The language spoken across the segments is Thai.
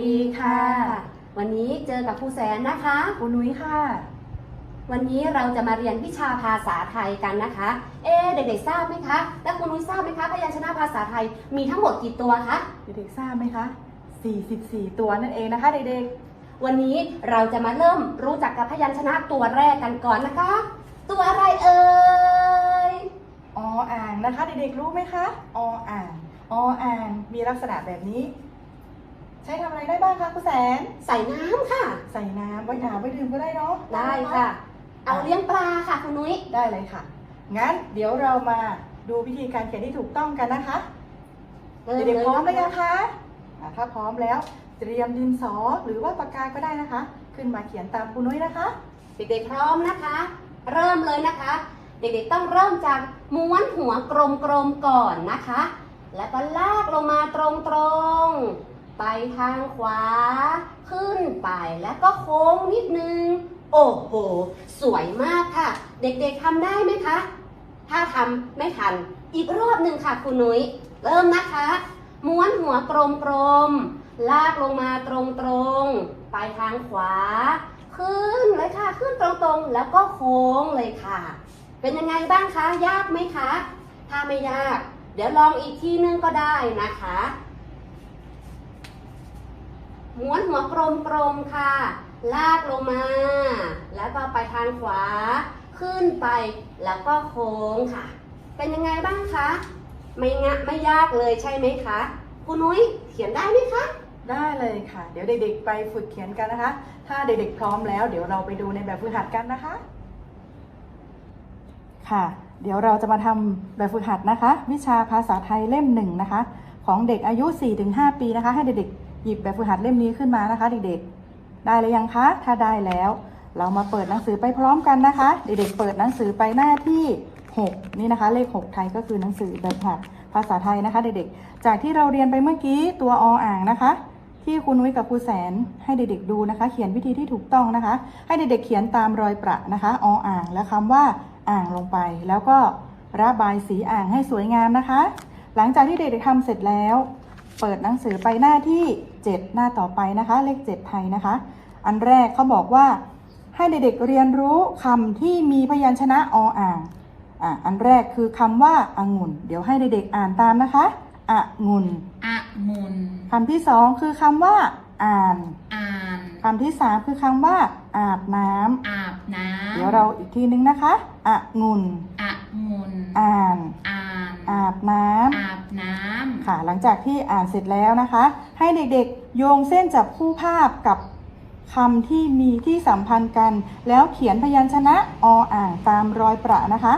วัสดีค่ะ วันนี้เจอกับครูแสนนะคะคุณนุ้ยค่ะ วันนี้เราจะมาเรียนวิชาภาษาไทยกันนะคะ เอ๊ะเด็กๆทราบไหมคะ และคุณนุ้ยทราบไหมคะพยัญชนะภาษาไทยมีทั้งหมดกี่ตัวคะ เด็กๆทราบไหมคะ 44 ตัวนั่นเองนะคะ เด็กวันนี้เราจะมาเริ่มรู้จักกับพยัญชนะตัวแรกกันก่อนนะคะ ตัวอะไรเอ่ยๆออ่างนะคะ เด็กๆรู้ไหมคะ ออ่าง ออ่าง มีลักษณะแบบนี้ใช้ทำอะไรได้บ้างคะคุณแสน ใส่น้ำค่ะ ใส่น้ำไว้อาบไว้ดื่มก็ได้เนาะได้ค่ะ เอาเลี้ยงปลาค่ะคุณนุ้ย ได้เลยค่ะ งั้นเดี๋ยวเรามาดูวิธีการเขียนที่ถูกต้องกันนะคะ เด็กๆพร้อมหรือยังคะอะถ้าพร้อมแล้วเตรียมดินสอหรือว่าปากกาก็ได้นะคะ ขึ้นมาเขียนตามคุณนุ้ยนะคะ เด็กๆพร้อมนะคะ เริ่มเลยนะคะ เด็กๆต้องเริ่มจากม้วนหัวกลมๆก่อนนะคะ แล้วก็ลากลงมาตรงๆไป ทางขวา ขึ้นไปแล้วก็โค้งนิดนึง โอ้โห สวยมากค่ะ เด็กๆทำได้ไหมคะ ถ้าทำไม่ทัน อีกรอบหนึ่งค่ะคุณนุ้ย เริ่มนะคะ ม้วนหัวกลมๆ ลากลงมาตรงๆ ไปทางขวา ขึ้นเลยค่ะ ขึ้นตรงๆ แล้วก็โค้งเลยค่ะ เป็นยังไงบ้างคะ ยากไหมคะ ถ้าไม่ยาก เดี๋ยวลองอีกทีนึงก็ได้นะคะ ม้วนหัวกลมๆค่ะ ลากลงมา แล้วก็ไปทางขวา ขึ้นไป แล้วก็โค้งค่ะ เป็นยังไงบ้างคะ ไม่งะไม่ยากเลยใช่ไหมคะคุณนุ้ยเขียนได้ไหมคะ ได้เลยค่ะ เดี๋ยวเด็กๆ ไปฝึกเขียนกันนะคะ ถ้าเด็กๆ พร้อมแล้ว เดี๋ยวเราไปดูในแบบฝึกหัดกันนะคะ ค่ะ เดี๋ยวเราจะมาทำแบบฝึกหัดนะคะ วิชาภาษาไทยเล่มหนึ่งนะคะ ของเด็กอายุ 4-5 ปีนะคะ ให้เด็กๆ หยิบแบบฝึกหัดเล่มนี้ขึ้นมานะคะ เด็กๆ ได้หรือยังคะ ถ้าได้แล้ว เรามาเปิดหนังสือไปพร้อมกันนะคะ เด็กๆ เปิดหนังสือไปหน้าที่ 6 นี่นะคะ เลข 6 ไทยก็คือหนังสือแบบฝึกหัดภาษาไทยนะคะ เด็กๆ จากที่เราเรียนไปเมื่อกี้ตัวออ่างนะคะ ที่คุณนุ้ยกับครูแสนให้เด็กๆดูนะคะ เขียนวิธีที่ถูกต้องนะคะ ให้เด็กๆเขียนตามรอยประนะคะออ่างและคำว่าอ่างลงไป แล้วก็ระบายสีอ่างให้สวยงามนะคะ หลังจากที่เด็กๆทำเสร็จแล้ว เปิดหนังสือไปหน้าที่ 7 หน้าต่อไปนะคะ เลข 7 ไทยนะคะ อันแรกเขาบอกว่าให้เด็กๆเรียนรู้คำที่มีพยัญชนะออ่างอะอันแรกคือคำว่าองุ่น เดี๋ยวให้เด็กๆอ่านตามนะคะองุ่นอะมุนคำที่สองคือคำว่า อ่าน อ่านคำที่สามคือคำว่า อาบน้ำอาบน้ำเดี๋ยวเราอีกทีนึงนะคะองุ่นอะมุนอ่านอ่านอาบ น้ำอาบน้ำค่ะ หลังจากที่อ่านเสร็จแล้วนะคะ ให้เด็กๆ โยงเส้นจับคู่ภาพกับคำที่มีที่สัมพันธ์กัน แล้วเขียนพยัญชนะออ่างตามรอยประนะคะ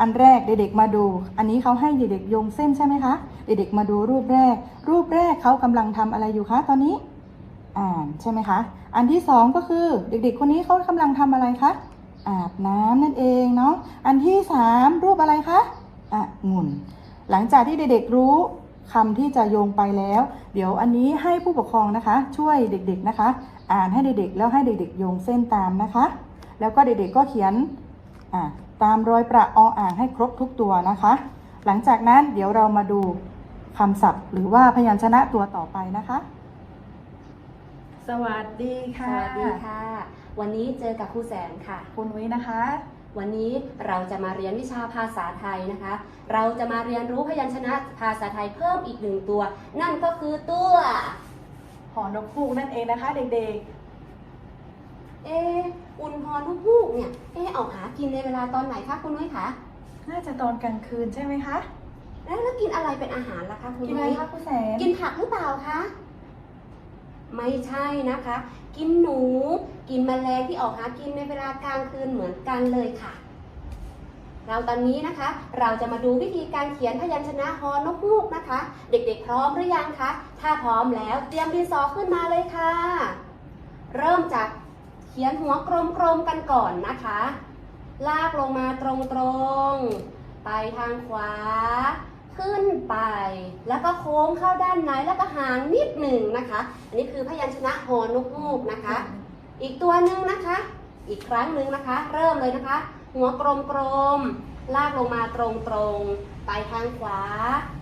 อันแรกเด็กๆมาดู อันนี้เขาให้เด็กๆโยงเส้นใช่ไหมคะ เด็กๆมาดูรูปแรก รูปแรกเขากำลังทำอะไรอยู่คะตอนนี้ อ่านใช่ไหมคะ อันที่สองก็คือเด็กๆ คนนี้เขากำลังทำอะไรคะอาบน้ำนั่นเองเนาะ อันที่สามรูปอะไรคะองุ่น หลังจากที่เด็กๆรู้คำที่จะโยงไปแล้ว เดี๋ยวอันนี้ให้ผู้ปกครองนะคะ ช่วยเด็กๆนะคะ อ่านให้เด็กๆ แล้วให้เด็กๆ โยงเส้นตามนะคะ แล้วก็เด็กๆก็เขียนอ่าตามรอยประออ่างให้ครบทุกตัวนะคะ หลังจากนั้นเดี๋ยวเรามาดูคำศัพท์ หรือว่าพยัญชนะตัวต่อไปนะคะ สวัสดีสค่ะวัสดีค่ะ วันนี้เจอกับครูแสนค่ะ คุณนุ้ยนะคะ วันนี้เราจะมาเรียนวิชาภาษาไทยนะคะ เราจะมาเรียนรู้พยัญชนะภาษาไทยเพิ่มอีกหนึ่งตัว นั่นก็คือตัวหอนกฮูกนั่นเองนะคะเด็กเอออุ่นพรลูกฮูกเนี่ย เออออกหากินในเวลาตอนไหนคะคุณนุ้ยคะๆน่าจะตอนกลางคืนใช่ไหมคะ แล้วแล้วกินอะไรเป็นอาหารล่ะคะคุณกินอะไรนุ้ยคะคุณแสนกินผักหรือเปล่าคะ ไม่ใช่นะคะ กินหนู กินแมลงที่ออกหากินในเวลากลางคืนเหมือนกันเลยค่ะ เราตอนนี้นะคะ เราจะมาดูวิธีการเขียนพยัญชนะฮอนกฮูกนะคะ เด็กๆพร้อมหรือยังคะ ถ้าพร้อมแล้วเตรียมดินสอขึ้นมาเลยค่ะ เริ่มจากเขียนหัวกลมๆกันก่อนนะคะ ลากลงมาตรงๆ ไปทางขวา ขึ้นไป แล้วก็โค้งเข้าด้านในแล้วก็หางนิดหนึ่งนะคะ อันนี้คือพยัญชนะฮอนกฮูกนะคะ อีกตัวหนึ่งนะคะ อีกครั้งหนึ่งนะคะ เริ่มเลยนะคะ หัวกลมๆลากลงมาตรงๆไปทางขวา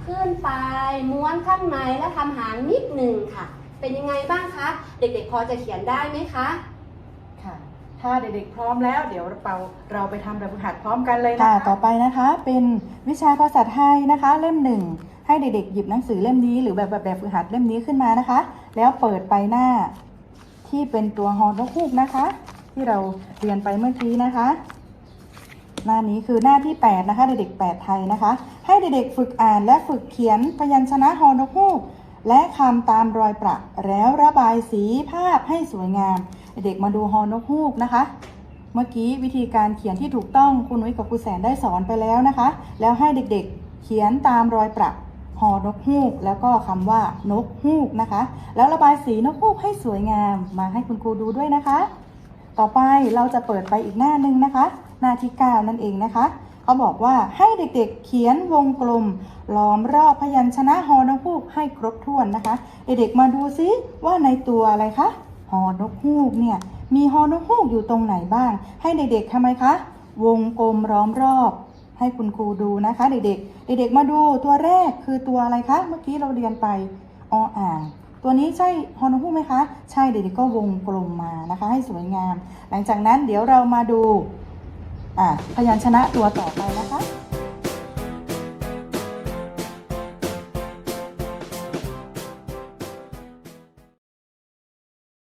ขึ้นไปม้วนข้างในแล้วทำหางนิดหนึ่งค่ะ เป็นยังไงบ้างคะ เด็กๆพอจะเขียนได้ไหมคะ ค่ะ ถ้าเด็กๆพร้อมแล้ว เดี๋ยวเราเราไปทำแบบฝึกหัดพร้อมกันเลยนะคะต่อไปนะคะเป็นวิชาภาษาไทยนะคะ เล่มหนึ่งให้เด็กๆหยิบหนังสือเล่มนี้หรือแบบแบบแบบฝึกหัดเล่มนี้ขึ้นมานะคะ แล้วเปิดไปหน้าที่เป็นตัวฮอนกฮูกนะคะ ที่เราเรียนไปเมื่อกี้นะคะ หน้านี้คือหน้าที่ 8 นะคะ เด็กๆ8ไทยนะคะ ให้เด็กๆฝึกอ่านและฝึกเขียนพยัญชนะฮอนกฮูกและคำตามรอยประแล้วระบายสีภาพให้สวยงาม เด็กมาดูฮอนกฮูกนะคะ เมื่อกี้วิธีการเขียนที่ถูกต้องคุณนุ้ยกับครูแสนได้สอนไปแล้วนะคะ แล้วให้เด็กๆเขียนตามรอยประฮอนกฮูก แล้วก็คำว่านกฮูกนะคะ แล้วระบายสีนกฮูกให้สวยงามมาให้คุณครูดูด้วยนะคะ ต่อไปเราจะเปิดไปอีกหน้านึงนะคะ หน้าที่9นั่นเองนะคะเขาบอกว่าให้เด็กๆเขียนวงกลมล้อมรอบพยัญชนะฮอนกฮูกให้ครบถ้วนนะคะ เด็กๆมาดูซิว่าในตัวอะไรคะ ฮอนกฮูกเนี่ยมีฮอนกฮูกอยู่ตรงไหนบ้าง ให้เด็กๆทำไมคะ วงกลมล้อมรอบ ให้คุณครูดูนะคะ เด็กๆ เด็กๆมาดูตัวแรกคือตัวอะไรคะ เมื่อกี้เราเรียนไปออ่างตัวนี้ใช่ฮอนกฮูกไหมคะ ใช่เด็กๆก็วงกลมมานะคะ ให้สวยงาม หลังจากนั้นเดี๋ยวเรามาดูอะพยัญชนะตัวต่อไปนะคะ